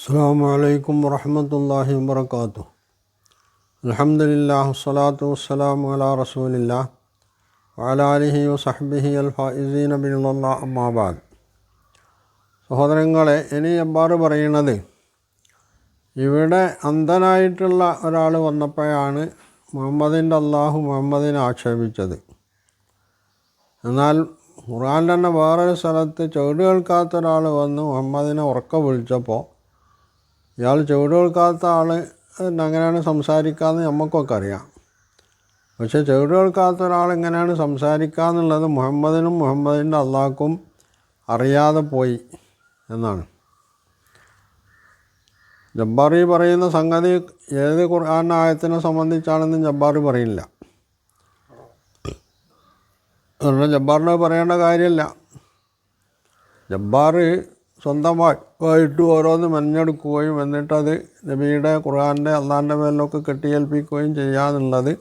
അസ്സാം വലൈക്കും വറഹമത്തല്ലാഹി വാത്തു അലഹമില്ലാ വസ്സലാത്തു വസ്സലാം അല റസൂലില്ല വലാലിഹി വസഹബിഹി അൽ ഫൈസീൻ അബിനുള്ള അമ്മാബാദ് സഹോദരങ്ങളെ ഇനി എബ്ബാറ് പറയണത് ഇവിടെ അന്ധനായിട്ടുള്ള ഒരാൾ വന്നപ്പോഴാണ് മുഹമ്മദിന്റെ അള്ളാഹു മുഹമ്മദിനെ ആക്ഷേപിച്ചത്. എന്നാൽ ഖുറാൻ തന്നെ വേറൊരു സ്ഥലത്ത് ചെവിട് കേൾക്കാത്ത ഒരാൾ വന്ന് മുഹമ്മദിനെ ഉറക്ക വിളിച്ചപ്പോൾ ഇയാൾ ചെവിട് കൊടുക്കാത്ത ആൾ എങ്ങനെയാണ് സംസാരിക്കാമെന്ന് നമുക്കൊക്കെ അറിയാം. പക്ഷേ ചെവിട് കൊടുക്കാത്ത ഒരാൾ എങ്ങനെയാണ് സംസാരിക്കുക എന്നുള്ളത് മുഹമ്മദിനും മുഹമ്മദിന്റെ അള്ളാഹ്ക്കും അറിയാതെ പോയി എന്നാണ്. ജബ്ബാറി പറയുന്ന സംഗതി ഏത് ഖുർആൻ ആയത്തിനെ സംബന്ധിച്ചാണെന്ന് ജബ്ബാറി പറയില്ല. അതുകൊണ്ട് ജബ്ബാറിനോട് പറയേണ്ട കാര്യമില്ല. ജബ്ബാർ സ്വന്തമായിട്ട് ഓരോന്ന് മെനഞ്ഞെടുക്കുകയും എന്നിട്ടത് നബിയുടെ ഖുർആാന്റെ അള്ളാന്റെ മേലിലൊക്കെ കെട്ടിയേൽപ്പിക്കുകയും ചെയ്യാന്നുള്ളത്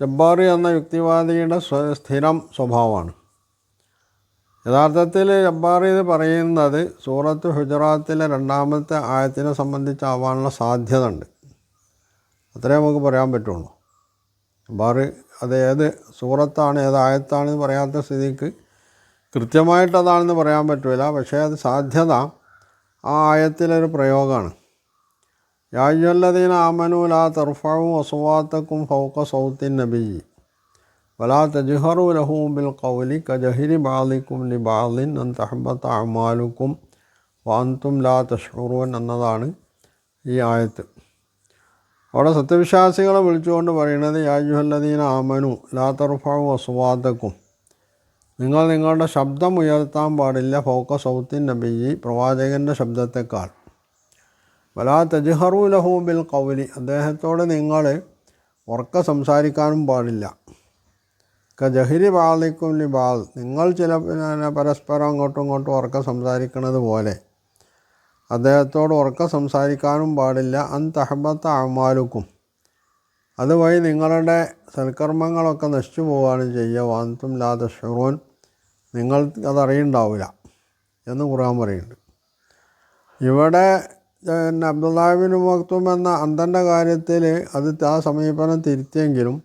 ജബ്ബാർ എന്ന യുക്തിവാദിയുടെ സ്ഥിരം സ്വഭാവമാണ്. യഥാർത്ഥത്തിൽ ജബ്ബാർ ഇത് പറയുന്നത് സൂറത്ത് ഹുജറാത്തിലെ രണ്ടാമത്തെ ആയത്തിനെ സംബന്ധിച്ചാവാനുള്ള സാധ്യത ഉണ്ട് അത്രേ നമുക്ക് പറയാൻ പറ്റുള്ളൂ. ജബ്ബാർ അത് ഏത് സൂറത്താണ് ഏത് ആയത്താണെന്ന് പറയാത്ത സ്ഥിതിക്ക് കൃത്യമായിട്ട് അതാണെന്ന് പറയാൻ പറ്റില്ല പക്ഷേ അത് സാധ്യത ആ ആയത്തിലൊരു പ്രയോഗമാണ് യാജ്വല്ലദീന ലാ തർഫവും അസുവാത്തക്കും ഫൗക്ക സൗത്തിൻ നബി വലാ തജുഹറു ലഹു ബിൽ ഖൗലി കജഹിരി ബാലിക്കും ലി ബാലിൻ അൻ തഹബത്ത അമാലുക്കും വാന്തും ലാ തഷ്റൂൻ എന്നതാണ് ഈ ആയത്ത്. അവിടെ സത്യവിശ്വാസികളെ വിളിച്ചുകൊണ്ട് പറയുന്നത് യാജുഹല്ലദീന ആമനു ലാ തർഫാവും അസുവാത്തക്കും നിങ്ങൾ നിങ്ങളുടെ ശബ്ദം ഉയർത്താൻ പാടില്ല ഫോക്കസ് സൗത്തിൻ നബിജി പ്രവാചകന്റെ ശബ്ദത്തെക്കാൾ. വലാ തജ്ഹറു ലഹു ബിൽ കൗലി അദ്ദേഹത്തോട് നിങ്ങൾ ഉറക്ക സംസാരിക്കാനും പാടില്ല. ക ജഹിരി ബാളിക്കും ലി ബാൾ നിങ്ങൾ ചില പരസ്പരം അങ്ങോട്ടും ഇങ്ങോട്ടും ഉറക്ക സംസാരിക്കുന്നത് പോലെ. അദ്ദേഹത്തോട് ഉറക്ക സംസാരിക്കാനും പാടില്ല അൻ തഹബത്ത അമാലുക്കും. അതുവഴി നിങ്ങളുടെ സൽക്കർമ്മങ്ങളൊക്കെ നശിച്ചു പോവുകയാണ് ചെയ്യുക വാന്തും ലാ തഷറൂൻ നിങ്ങൾ അതറിയുണ്ടാവില്ല എന്ന് ഖുർആൻ പറയുന്നുണ്ട്. ഇവിടെ പിന്നെ മുഖത്തും മക്തും എന്ന അന്തന്റെ കാര്യത്തിൽ അത് ആ സമീപനം തിരുത്തിയെങ്കിലും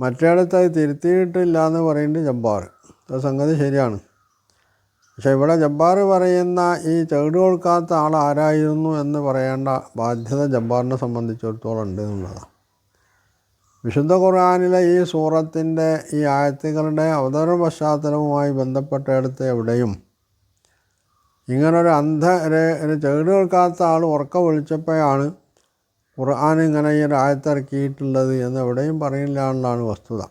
മറ്റേടത്ത് അത് തിരുത്തിയിട്ടില്ല എന്ന് പറയുന്നുണ്ട് ജബ്ബാർ. ആ സംഗതി ശരിയാണ്. പക്ഷെ ഇവിടെ ജബ്ബാർ പറയുന്ന ഈ ചെവിട് കൊടുക്കാത്ത ആൾ ആരായിരുന്നു എന്ന് പറയേണ്ട ബാധ്യത ജബ്ബാറിനെ സംബന്ധിച്ചിടത്തോളം ഉണ്ട് എന്നുള്ളതാണ്. വിശുദ്ധ ഖുർആാനിലെ ഈ സൂറത്തിന്റെ ഈ ആയത്തുകളുടെ അവതരണ പശ്ചാത്തലവുമായി ബന്ധപ്പെട്ടിടത്ത് എവിടെയും. ഇങ്ങനൊരു അന്ധ ഒരു കേൾക്കാത്ത ആൾ ഉറക്ക വിളിച്ചപ്പോഴാണ് ഖുർആൻ ഇങ്ങനെ ഈ ഒരു ആയത്തിറക്കിയിട്ടുള്ളത് എന്ന് എവിടെയും പറയില്ല എന്നുള്ളതാണ് വസ്തുത.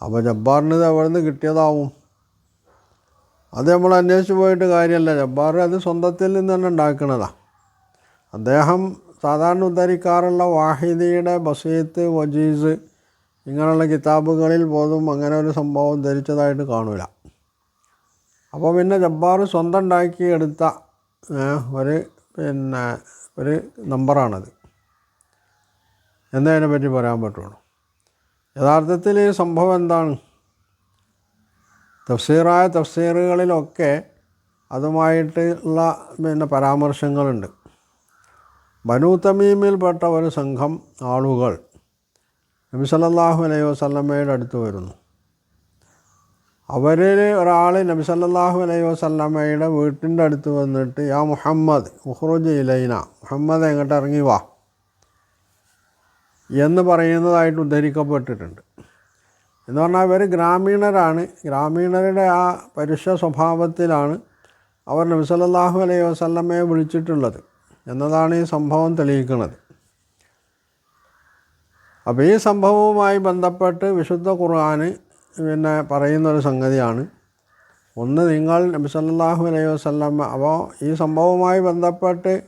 അപ്പോൾ ജബ്ബാറിന് ഇത് എവിടെ നിന്ന് കിട്ടിയതാവും? അത് നമ്മൾ അന്വേഷിച്ച് പോയിട്ട് കാര്യമല്ല. ജബ്ബാർ അത് സ്വന്തത്തിൽ നിന്ന് തന്നെ ഉണ്ടാക്കുന്നതാണ് അദ്ദേഹം സാധാരണ ഉദ്ധരിക്കാറുള്ള വാഹിദിയുടെ ബസീത്ത് വജീസ് ഇങ്ങനെയുള്ള കിതാബുകളിൽ പോലും അങ്ങനെ ഒരു സംഭവം ധരിച്ചതായിട്ട് കാണില്ല അപ്പോൾ പിന്നെ ജബ്ബാർ സ്വന്തം ഉണ്ടാക്കി എടുത്ത ഏ, ഒരു പിന്നെ ഒരു നമ്പറാണത്. എന്നതിനെ പറ്റി പറയാൻ പറ്റുള്ളൂ. യഥാർത്ഥത്തിൽ ഈ സംഭവം എന്താണ്? തഫ്സീറായ തഫ്സീറുകളിലൊക്കെ അതുമായിട്ടുള്ള പിന്നെ പരാമർശങ്ങളുണ്ട്. ബനു തമീമിൽപ്പെട്ട ഒരു സംഘം ആളുകൾ നബി സല്ലാഹു അലൈഹി വസ്ലമ്മയുടെ അടുത്ത് വരുന്നു. അവരിൽ ഒരാൾ നബി സല്ലാഹു അലൈഹി വസ്ലമ്മയുടെ വീട്ടിന്റെ അടുത്ത് വന്നിട്ട് യാ മുഹമ്മദ് ഉഹ്റുജ് ഇലൈന മുഹമ്മദ് എങ്ങോട്ട് ഇറങ്ങി വാ എന്ന് പറയുന്നതായിട്ട് ഉദ്ധരിക്കപ്പെട്ടിട്ടുണ്ട്. എന്ന് പറഞ്ഞാൽ ഇവർ ഗ്രാമീണരാണ്. ഗ്രാമീണരുടെ ആ പരുഷ സ്വഭാവത്തിലാണ് അവർ നബി സല്ലല്ലാഹു അലൈഹി വസ്ലമ്മയെ വിളിച്ചിട്ടുള്ളത്. എന്നതാണ് ഈ സംഭവം തെളിയിക്കുന്നത്. അപ്പോൾ ഈ സംഭവവുമായി ബന്ധപ്പെട്ട് വിശുദ്ധ ഖുർആൻ പിന്നെ പറയുന്നൊരു സംഗതിയാണ്. ഒന്ന് നിങ്ങൾ നബി സല്ലാഹു അലൈഹി വസ്ലം അപ്പോൾ ഈ സംഭവവുമായി ബന്ധപ്പെട്ട്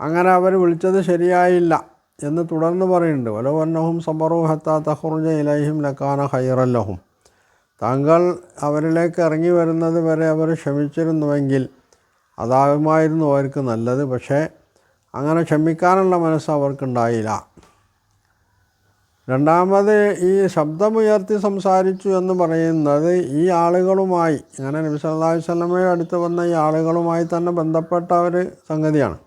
അങ്ങനെ അവർ വിളിച്ചത് ശരിയായില്ല എന്ന് തുടർന്ന് പറയുന്നുണ്ട്. വലവന്നഹും സബറു ഹത്താ തഹുർജ ഇലൈഹിം ലക്കാന ഹൈറല്ലഹും താങ്കൾ അവരിലേക്ക് ഇറങ്ങി വരുന്നത് വരെ അവർ ക്ഷമിച്ചിരുന്നുവെങ്കിൽ അതാകുമായിരുന്നു അവർക്ക് നല്ലത്. പക്ഷേ അങ്ങനെ ക്ഷമിക്കാനുള്ള മനസ്സ് അവർക്കുണ്ടായില്ല. രണ്ടാമത് ഈ ശബ്ദമുയർത്തി സംസാരിച്ചു എന്ന് പറയുന്നത് ഈ ആളുകളുമായി അങ്ങനെ നബി സല്ലാഹു അലൈഹി വസല്ലമയുടെ അടുത്ത് വന്ന ഈ ആളുകളുമായി തന്നെ ബന്ധപ്പെട്ട ഒരു സംഗതിയാണ്.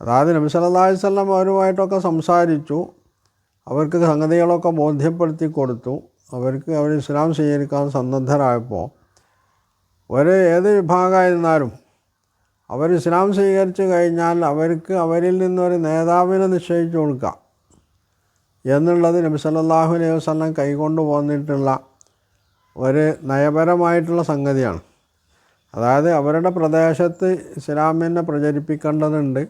അതായത് നബി സല്ലാഹു വസല്ലം അവരുമായിട്ടൊക്കെ സംസാരിച്ചു അവർക്ക് സംഗതികളൊക്കെ ബോധ്യപ്പെടുത്തി കൊടുത്തു അവർക്ക് അവർ ഇസ്ലാം സ്വീകരിക്കാൻ സന്നദ്ധരായപ്പോൾ. ഒരു ഏത് വിഭാഗമായിരുന്നാലും അവർ ഇസ്ലാം സ്വീകരിച്ചു കഴിഞ്ഞാൽ അവർക്ക് അവരിൽ നിന്നൊരു നേതാവിനെ നിശ്ചയിച്ചു കൊടുക്കാം. എന്നുള്ളത് നബി സല്ലാഹു അലൈഹി വസ്ലം കൈകൊണ്ട് പോന്നിട്ടുള്ള ഒരു നയപരമായിട്ടുള്ള സംഗതിയാണ്. അതായത് അവരുടെ പ്രദേശത്ത് ഇസ്ലാമിനെ പ്രചരിപ്പിക്കേണ്ടതുണ്ട്.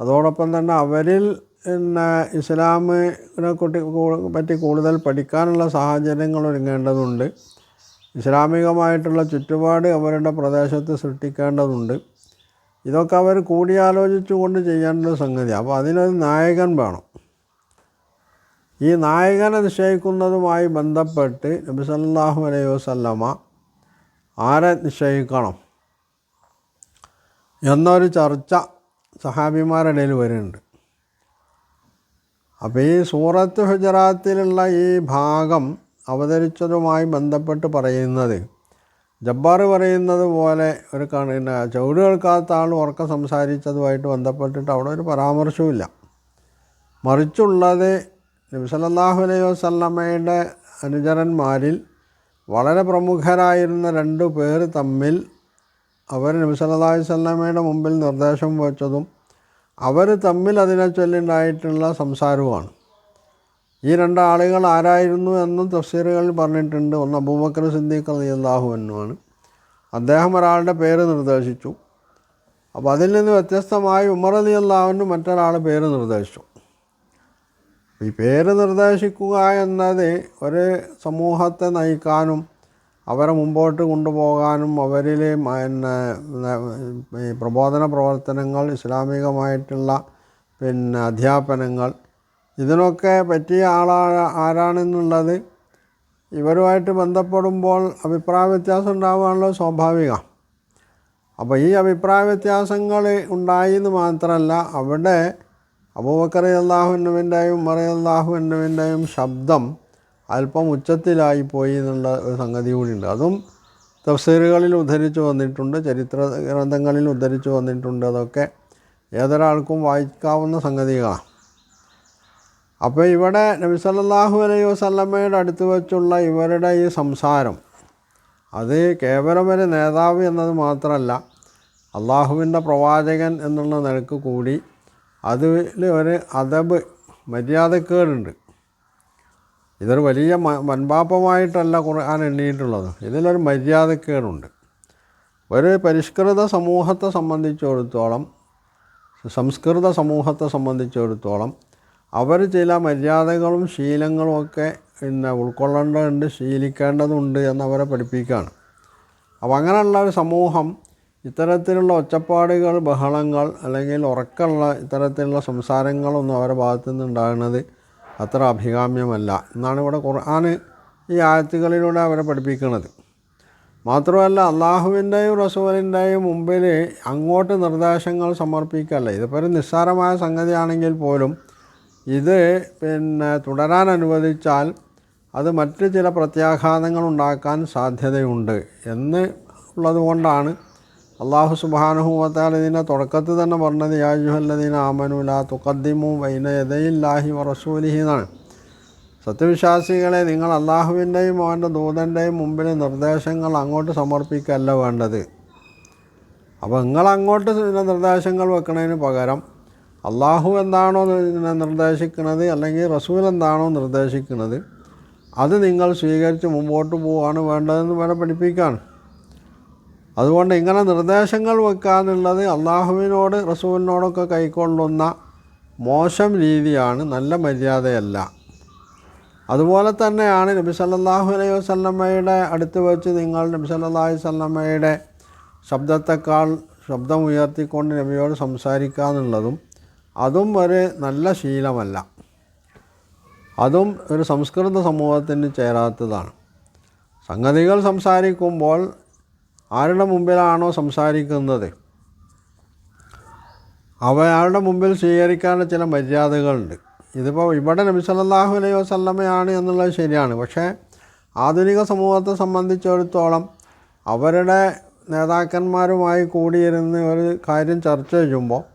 അതോടൊപ്പം തന്നെ അവരിൽ പിന്നെ ഇസ്ലാമിനെ കുട്ടി പറ്റി കൂടുതൽ പഠിക്കാനുള്ള സാഹചര്യങ്ങൾ ഒരുങ്ങേണ്ടതുണ്ട്. ഇസ്ലാമികമായിട്ടുള്ള ചുറ്റുപാട് അവരുടെ പ്രദേശത്ത് സൃഷ്ടിക്കേണ്ടതുണ്ട്. ഇതൊക്കെ അവർ കൂടിയാലോചിച്ചുകൊണ്ട് ചെയ്യേണ്ട സംഗതി. അപ്പോൾ അതിനൊരു നായകൻ വേണം. ഈ നായകനെ നിശ്ചയിക്കുന്നതുമായി ബന്ധപ്പെട്ട് നബി സല്ലല്ലാഹു അലൈഹി വസല്ലമ ആരെ നിശ്ചയിക്കണം എന്നൊരു ചർച്ച സഹാബിമാരുടെ ഇടയിൽ വരുന്നുണ്ട്. അപ്പോൾ ഈ സൂറത്ത് ഹുജറാത്തിലുള്ള ഈ ഭാഗം അവതരിച്ചതുമായി ബന്ധപ്പെട്ട് പറയുന്നത് ജബ്ബാർ പറയുന്നത് പോലെ ഒരു കണ ചുവട് കേൾക്കാത്ത ആൾ ഉറക്കം സംസാരിച്ചതുമായിട്ട് ബന്ധപ്പെട്ടിട്ട് അവിടെ ഒരു പരാമർശവുമില്ല. മറിച്ചുള്ളത് നബിസലല്ലാഹു അലൈ അലൈഹി വസല്ലമയുടെ അനുചരന്മാരിൽ വളരെ പ്രമുഖരായിരുന്ന രണ്ടു പേർ തമ്മിൽ അവർ നബിസലല്ലാഹു വല്ലമ്മയുടെ മുമ്പിൽ നിർദ്ദേശം വെച്ചതും അവർ തമ്മിൽ അതിനെ ചൊല്ലുണ്ടായിട്ടുള്ള സംസാരവുമാണ്. ഈ രണ്ടാളുകൾ ആരായിരുന്നു എന്നും തഫ്സീറുകളിൽ പറഞ്ഞിട്ടുണ്ട്. ഒന്ന് അബൂബക്കർ സിദ്ദീഖ് റളിയല്ലാഹു എന്നുമാണ് അദ്ദേഹം ഒരാളുടെ പേര് നിർദ്ദേശിച്ചു. അപ്പോൾ അതിൽ നിന്ന് വ്യത്യസ്തമായി ഉമർ അലി അള്ളാഹുവിന് മറ്റൊരാൾ പേര് നിർദ്ദേശിച്ചു. ഈ പേര് നിർദ്ദേശിക്കുക എന്നത് ഒരു സമൂഹത്തെ നയിക്കാനും അവരെ മുമ്പോട്ട് കൊണ്ടുപോകാനും അവരിൽ പിന്നെ പ്രബോധന പ്രവർത്തനങ്ങൾ ഇസ്ലാമികമായിട്ടുള്ള പിന്നെ അധ്യാപനങ്ങൾ ഇതിനൊക്കെ പറ്റിയ ആളാ ആരാണെന്നുള്ളത് ഇവരുമായിട്ട് ബന്ധപ്പെടുമ്പോൾ അഭിപ്രായ വ്യത്യാസം ഉണ്ടാവുകയാണല്ലോ സ്വാഭാവികം. അപ്പോൾ ഈ അഭിപ്രായ വ്യത്യാസങ്ങൾ ഉണ്ടായി എന്ന് മാത്രമല്ല അവിടെ അബൂബക്കറി അള്ളാഹുവിന്റെയും ഉമർ അള്ളാഹുവിന്റെയും ശബ്ദം അല്പം ഉച്ചത്തിലായിപ്പോയി എന്നുള്ള ഒരു സംഗതി കൂടിയുണ്ട്. അതും തഫ്സീറുകളിൽ ഉദ്ധരിച്ചു വന്നിട്ടുണ്ട് ചരിത്ര ഗ്രന്ഥങ്ങളിൽ ഉദ്ധരിച്ചു വന്നിട്ടുണ്ട്. അതൊക്കെ ഏതൊരാൾക്കും വായിക്കാവുന്ന സംഗതികളാണ്. അപ്പോൾ ഇവിടെ നബി സല്ലാഹു അലൈഹി വസല്ലമ്മയുടെ അടുത്ത് വെച്ചുള്ള ഇവരുടെ ഈ സംസാരം അത് കേവലം ഒരു നേതാവ് എന്നത് മാത്രമല്ല അള്ളാഹുവിന്റെ പ്രവാചകൻ എന്നുള്ള നിലയ്ക്ക് കൂടി അതിൽ ഒരു അദബ് മര്യാദക്കേടുണ്ട്. ഇതൊരു വലിയ മൻപാപ്പമായിട്ടല്ല ഖുർആൻ എണ്ണിയിട്ടുള്ളത്. ഇതിലൊരു മര്യാദക്കേടുണ്ട്. ഒരു പരിഷ്കൃത സമൂഹത്തെ സംബന്ധിച്ചിടത്തോളം സംസ്കൃത സമൂഹത്തെ സംബന്ധിച്ചിടത്തോളം അവർ ചില മര്യാദകളും ശീലങ്ങളും ഒക്കെ പിന്നെ ഉൾക്കൊള്ളേണ്ടതുണ്ട് ശീലിക്കേണ്ടതുണ്ട് എന്നവരെ പഠിപ്പിക്കുകയാണ്. അപ്പോൾ അങ്ങനെയുള്ള ഒരു സമൂഹം ഇത്തരത്തിലുള്ള ഒച്ചപ്പാടുകൾ ബഹളങ്ങൾ അല്ലെങ്കിൽ ഉറക്കമുള്ള ഇത്തരത്തിലുള്ള സംസാരങ്ങളൊന്നും അവരുടെ ഭാഗത്തു നിന്ന് ഉണ്ടാകുന്നത് അത്ര അഭികാമ്യമല്ല എന്നാണ് ഇവിടെ ഖുർആൻ ഈ ആയത്തുകളിലൂടെ അവരെ പഠിപ്പിക്കുന്നത്. മാത്രമല്ല അള്ളാഹുവിന്റെയും റസൂലിന്റെയും മുമ്പിൽ അങ്ങോട്ട് നിർദ്ദേശങ്ങൾ സമർപ്പിക്കല്ല ഇതിപ്പോൾ ഒരു നിസ്സാരമായ സംഗതിയാണെങ്കിൽ പോലും ഇത് പിന്നെ തുടരാൻ അനുവദിച്ചാൽ അത് മറ്റ് ചില പ്രത്യാഘാതങ്ങൾ ഉണ്ടാക്കാൻ സാധ്യതയുണ്ട് എന്ന് ഉള്ളതുകൊണ്ടാണ് അള്ളാഹു സുബാനുഹൂവത്താൽ ഇതിന്റെ തുടക്കത്തിൽ തന്നെ പറഞ്ഞത് യാജുഹല്ലദീന ആമനുല തുക്കദ്ദിമു വൈന യദയില്ലാഹി വറസൂലിഹി എന്നാണ്. സത്യവിശ്വാസികളെ നിങ്ങൾ അള്ളാഹുവിന്റെയും അവന്റെ ദൂതന്റെയും മുമ്പിൽ നിർദ്ദേശങ്ങൾ അങ്ങോട്ട് സമർപ്പിക്കല്ല വേണ്ടത്. അപ്പോൾ നിങ്ങൾ അങ്ങോട്ട് നിർദ്ദേശങ്ങൾ വെക്കുന്നതിന് പകരം അള്ളാഹു എന്താണോ നിർദ്ദേശിക്കുന്നത് അല്ലെങ്കിൽ റസൂൽ എന്താണോ നിർദ്ദേശിക്കുന്നത് അത് നിങ്ങൾ സ്വീകരിച്ച് മുമ്പോട്ട് പോവുകയാണ് വേണ്ടതെന്ന് വേണം പഠിപ്പിക്കുകയാണ് അതുകൊണ്ട് ഇങ്ങനെ നിർദ്ദേശങ്ങൾ വെക്കാന്നുള്ളത് അള്ളാഹുവിനോട് റസൂലിനോടൊക്കെ കൈക്കൊള്ളുന്ന മോശം രീതിയാണ് നല്ല മര്യാദയല്ല. അതുപോലെ തന്നെയാണ് നബി സല്ലല്ലാഹു അലൈഹി വസ്ലമ്മയുടെ അടുത്ത് വെച്ച് നിങ്ങൾ നബി സല്ലല്ലാഹു അലൈഹി ശബ്ദത്തെക്കാൾ ശബ്ദം ഉയർത്തിക്കൊണ്ട് നബിയോട് സംസാരിക്കുക എന്നുള്ളതും അതും വരെ നല്ല ശീലമല്ല. അതും ഒരു സംസ്കൃത സമൂഹത്തിന് ചേരാത്തതാണ്. സംഗതികൾ സംസാരിക്കുമ്പോൾ ആരുടെ മുമ്പിലാണോ സംസാരിക്കുന്നത്? അവയാളുടെ മുമ്പിൽ സ്വീകരിക്കാനുള്ള ചില മര്യാദകളുണ്ട്. ഇതിപ്പോൾ ഇവിടെ നബി അലൈഹി വസല്ലമയാണ് എന്നുള്ളത് ശരിയാണ്. പക്ഷേ ആധുനിക സമൂഹത്തെ സംബന്ധിച്ചിടത്തോളം അവരുടെ നേതാക്കന്മാരുമായി കൂടിയിരുന്ന് ഒരു കാര്യം ചർച്ച ചെയ്യുമ്പോൾ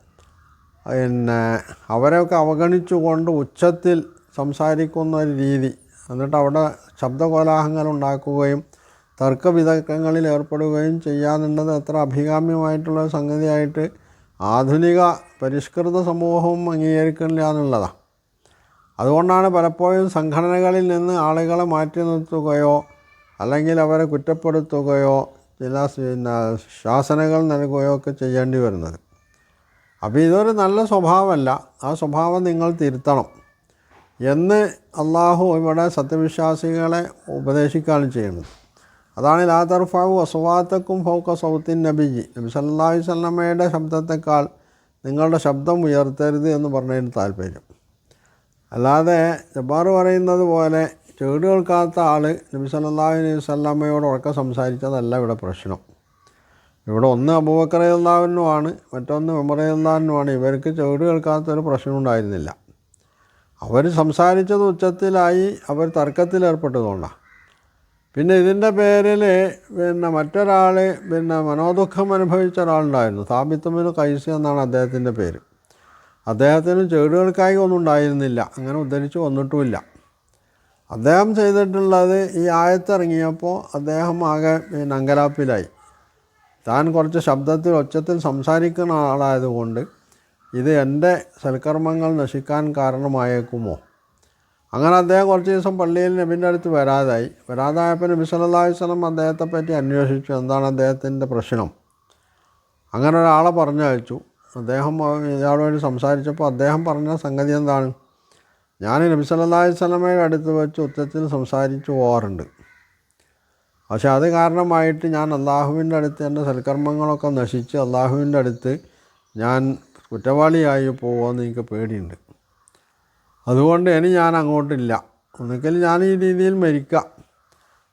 പിന്നെ അവരെയൊക്കെ അവഗണിച്ചുകൊണ്ട് ഉച്ചത്തിൽ സംസാരിക്കുന്ന ഒരു രീതി. എന്നിട്ട് അവിടെ ശബ്ദകോലാഹലങ്ങൾ ഉണ്ടാക്കുകയും തർക്കവിതക്കങ്ങളിൽ ഏർപ്പെടുകയും ചെയ്യാന്നുള്ളത് അത്ര അഭികാമ്യമായിട്ടുള്ള സംഗതിയായിട്ട് ആധുനിക പരിഷ്കൃത സമൂഹവും അംഗീകരിക്കില്ല എന്നുള്ളതാണ് അതുകൊണ്ടാണ് പലപ്പോഴും സംഘടനകളിൽ നിന്ന് ആളുകളെ മാറ്റി നിർത്തുകയോ അല്ലെങ്കിൽ അവരെ കുറ്റപ്പെടുത്തുകയോ ചില ശാസനകൾ നൽകുകയോ ഒക്കെ ചെയ്യേണ്ടി വരുന്നത്. അപ്പോൾ ഇതൊരു നല്ല സ്വഭാവമല്ല. ആ സ്വഭാവം നിങ്ങൾ തിരുത്തണം. എന്ന് അള്ളാഹു ഇവിടെ സത്യവിശ്വാസികളെ ഉപദേശിക്കുകയാണ് ചെയ്യുന്നത്. അതാണ് ലാ തർഫാവു അസ്വാത്തക്കും ഫൗക്ക സൗത്തിൻ നബിജി നബി സല്ലാഹി അലൈഹി വസല്ലമയുടെ ശബ്ദത്തെക്കാൾ നിങ്ങളുടെ ശബ്ദം ഉയർത്തരുത് എന്ന് പറഞ്ഞതിന് താല്പര്യം. അല്ലാതെ ജബ്ബാർ പറയുന്നത് പോലെ ചെവിട് കേൾക്കാത്ത ആൾ നബി സല്ലാഹു അലൈഹി വസല്ലമയോട് ഉറക്കം സംസാരിച്ചതല്ല ഇവിടെ പ്രശ്നം. ഇവിടെ ഒന്ന് അബൂബക്കർ അള്ളാഹുനുമാണ് മറ്റൊന്ന് ഉമർ അള്ളാഹുനുമാണ് ഇവർക്ക് ചെവിട് കേൾക്കാത്തൊരു പ്രശ്നം ഉണ്ടായിരുന്നില്ല അവർ സംസാരിച്ചത് ഉച്ചത്തിലായി അവർ തർക്കത്തിലേർപ്പെട്ടതുകൊണ്ടാണ് പിന്നെ ഇതിന്റെ പേരിൽ പിന്നെ മറ്റൊരാൾ പിന്നെ മനോദുഃഖം അനുഭവിച്ച ഒരാളുണ്ടായിരുന്നു സാബിത്തുമിന് കൈസ് എന്നാണ് അദ്ദേഹത്തിന്റെ പേര്. അദ്ദേഹത്തിന് ചെവിടുകൾക്കായി ഒന്നും ഉണ്ടായിരുന്നില്ല അങ്ങനെ ഉദ്ധരിച്ച് വന്നിട്ടുമില്ല. അദ്ദേഹം ചെയ്തിട്ടുള്ളത് ഈ ആയത്തിറങ്ങിയപ്പോൾ അദ്ദേഹം ആകെ പിന്നെ അങ്കലാപ്പിലായി. താൻ കുറച്ച് ശബ്ദത്തിൽ ഒച്ചത്തിൽ സംസാരിക്കുന്ന ആളായതുകൊണ്ട് ഇത് എന്റെ സൽക്കർമ്മങ്ങൾ നശിക്കാൻ കാരണമായേക്കുമോ? അങ്ങനെ അദ്ദേഹം കുറച്ച് ദിവസം പള്ളിയിൽ നബിന്റെ അടുത്ത് വരാതായി. വരാതായപ്പോൾ നബി സല്ലല്ലാഹു അലൈഹി വസല്ലം അദ്ദേഹത്തെ പറ്റി അന്വേഷിച്ചു എന്താണ് അദ്ദേഹത്തിന്റെ പ്രശ്നം? അങ്ങനെ ഒരാളെ പറഞ്ഞയച്ചു. അദ്ദേഹം ഇയാളുമായിട്ട് സംസാരിച്ചപ്പോൾ അദ്ദേഹം പറഞ്ഞ സംഗതി എന്താണ്? ഞാൻ നബി സല്ലല്ലാഹു അലൈഹി വസല്ലമയുടെ അടുത്ത് വെച്ച് ഉച്ചത്തിൽ സംസാരിച്ചു പോകാറുണ്ട്. പക്ഷെ അത് കാരണമായിട്ട് ഞാൻ അള്ളാഹുവിന്റെ അടുത്ത് എന്റെ സൽക്കർമ്മങ്ങളൊക്കെ നശിച്ച് അള്ളാഹുവിന്റെ അടുത്ത് ഞാൻ കുറ്റവാളിയായി പോകുമെന്ന് എനിക്ക് പേടിയുണ്ട്. അതുകൊണ്ട് ഇനി ഞാൻ അങ്ങോട്ടില്ല. ഒന്നുകിൽ ഞാൻ ഈ രീതിയിൽ മരിക്കുക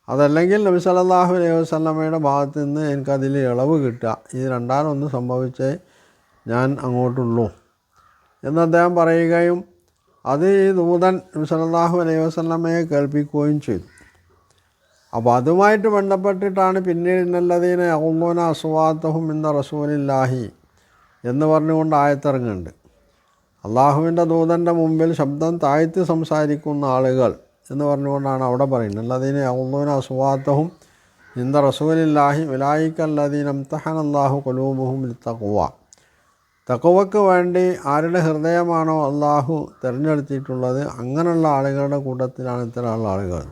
അതല്ലെങ്കിൽ നബി സല്ലല്ലാഹു അലൈഹി വസല്ലമയുടെ ഭാഗത്ത് നിന്ന് എനിക്കതിൽ ഇളവ് കിട്ടുക. ഇത് രണ്ടാമതൊന്ന് സംഭവിച്ചേ ഞാൻ അങ്ങോട്ടുള്ളൂ. എന്ന് അദ്ദേഹം പറയുകയും അത് ഈ ദൂതൻ നബി സല്ലല്ലാഹു അലൈഹി വസല്ലമയെ കേൾപ്പിക്കുകയും ചെയ്തു. അപ്പോൾ അതുമായിട്ട് ബന്ധപ്പെട്ടിട്ടാണ് പിന്നീട് ഇന്നല്ലതീന യഹുല്ലൂന അസ്വാത്തഹും ഇന്ന റസൂലില്ലാഹി എന്ന് പറഞ്ഞുകൊണ്ട് ആയത്തിറങ്ങുന്നുണ്ട്. അള്ളാഹുവിന്റെ ദൂതന്റെ മുമ്പിൽ ശബ്ദം താഴ്ത്തി സംസാരിക്കുന്ന ആളുകൾ എന്ന് പറഞ്ഞുകൊണ്ടാണ് അവിടെ പറയുന്നത്. അല്ലതീന യഹുല്ലൂന അസ്വാത്തഹും ഇന്ന റസൂലില്ലാഹി വിലായിക്കല്ലതീൻ തഹൻ അള്ളാഹു കൊലൂബുഹും തക്കുവ തക്കുവക്ക് വേണ്ടി ആരുടെ ഹൃദയമാണോ അള്ളാഹു തിരഞ്ഞെടുത്തിട്ടുള്ളത് അങ്ങനെയുള്ള ആളുകളുടെ കൂട്ടത്തിലാണ് ഇത്തരമുള്ള ആളുകൾ.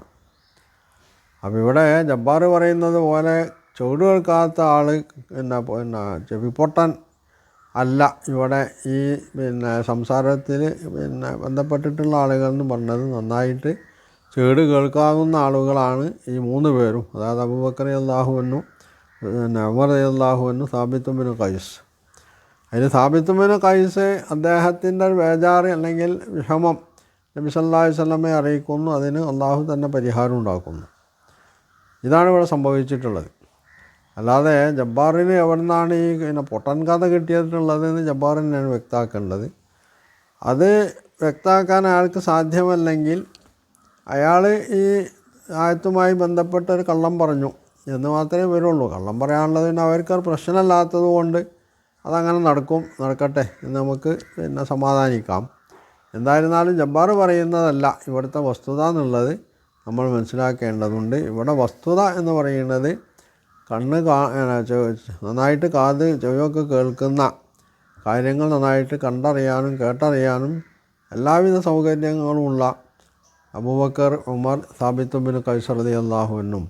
അപ്പോൾ ഇവിടെ ജബ്ബാർ പറയുന്നത് പോലെ ചുവട് കേൾക്കാത്ത ആൾ പിന്നെ പിന്നെ ചെവിപ്പൊട്ടൻ അല്ല. ഇവിടെ ഈ പിന്നെ സംസാരത്തിൽ പിന്നെ ബന്ധപ്പെട്ടിട്ടുള്ള ആളുകൾ എന്ന് പറഞ്ഞത് നന്നായിട്ട് ചേട് കേൾക്കാവുന്ന ആളുകളാണ് ഈ മൂന്ന് പേരും. അതായത് അബൂബക്കർ അള്ളാഹുവെന്നും പിന്നെ ഉമർ അള്ളാഹുവിനും സാബിത്തുമ്പിന് കൈസ് അതിന് സാബിത്തുമ്പിന് കൈസ് അദ്ദേഹത്തിന്റെ ഒരു ബേജാറ് അല്ലെങ്കിൽ വിഷമം നബി സല്ലല്ലാഹു അലൈഹി വസല്ലമയെ അറിയിക്കുന്നു. അതിന് അള്ളാഹു തന്നെ പരിഹാരം ഉണ്ടാക്കുന്നു. ഇതാണ് ഇവിടെ സംഭവിച്ചിട്ടുള്ളത്. അല്ലാതെ ജബ്ബാറിന് എവിടെ നിന്നാണ് ഈ പിന്നെ പൊട്ടൻ കഥ കിട്ടിയിട്ടുള്ളത് എന്ന് ജബ്ബാറിനാണ് വ്യക്തമാക്കേണ്ടത്. അത് വ്യക്തമാക്കാൻ അയാൾക്ക് സാധ്യമല്ലെങ്കിൽ അയാൾ ഈ ആയത്തുമായി ബന്ധപ്പെട്ട ഒരു കള്ളം പറഞ്ഞു എന്ന് മാത്രമേ വരുള്ളൂ. കള്ളം പറയാനുള്ളത് പിന്നെ അവർക്ക് പ്രശ്നമല്ലാത്തത് കൊണ്ട് അതങ്ങനെ നടക്കും നടക്കട്ടെ എന്ന് നമുക്ക് പിന്നെ സമാധാനിക്കാം. എന്തായിരുന്നാലും ജബ്ബാർ പറയുന്നതല്ല ഇവിടുത്തെ വസ്തുത എന്നുള്ളത്. നമ്മൾ മനസ്സിലാക്കേണ്ടതുണ്ട്. ഇവിടെ വസ്തുത എന്ന് പറയുന്നത് കണ്ണ് കാ നന്നായിട്ട് കാത് ചെവിയൊക്കെ കേൾക്കുന്ന കാര്യങ്ങൾ നന്നായിട്ട് കണ്ടറിയാനും കേട്ടറിയാനും എല്ലാവിധ സൗകര്യങ്ങളുമുള്ള അബൂബക്കർ ഉമർ സാബിത്തുബിൻ കൈസറതി അള്ളാഹുവിനും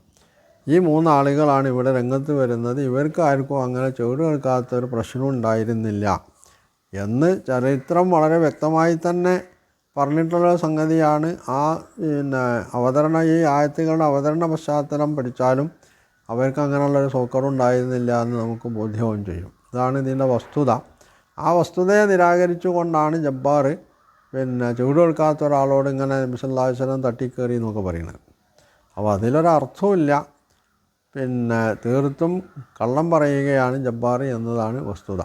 ഈ മൂന്നാളുകളാണ് ഇവിടെ രംഗത്ത് വരുന്നത്. ഇവർക്ക് ആർക്കും അങ്ങനെ ചുവട് കേൾക്കാത്തൊരു പ്രശ്നം ഉണ്ടായിരുന്നില്ല. എന്ന് ചരിത്രം വളരെ വ്യക്തമായി തന്നെ പറഞ്ഞിട്ടുള്ള സംഗതിയാണ് ആ പിന്നെ അവതരണ ഈ ആയത്തുകളുടെ അവതരണ പശ്ചാത്തലം പഠിച്ചാലും അവർക്ക് അങ്ങനെയുള്ളൊരു സൗകര്യം ഉണ്ടായിരുന്നില്ല എന്ന് നമുക്ക് ബോധ്യവും ചെയ്യും. ഇതാണ് ഇതിന്റെ വസ്തുത. ആ വസ്തുതയെ നിരാകരിച്ചുകൊണ്ടാണ് ജബ്ബാർ പിന്നെ ചൂട് കൊടുക്കാത്ത ഒരാളോട് ഇങ്ങനെ നബിസല്ലാസ്ലം തട്ടിക്കയറി എന്നൊക്കെ പറയുന്നത്. അപ്പോൾ അതിലൊരർത്ഥമില്ല പിന്നെ തീർത്തും കള്ളം പറയുകയാണ് ജബ്ബാർ എന്നതാണ് വസ്തുത.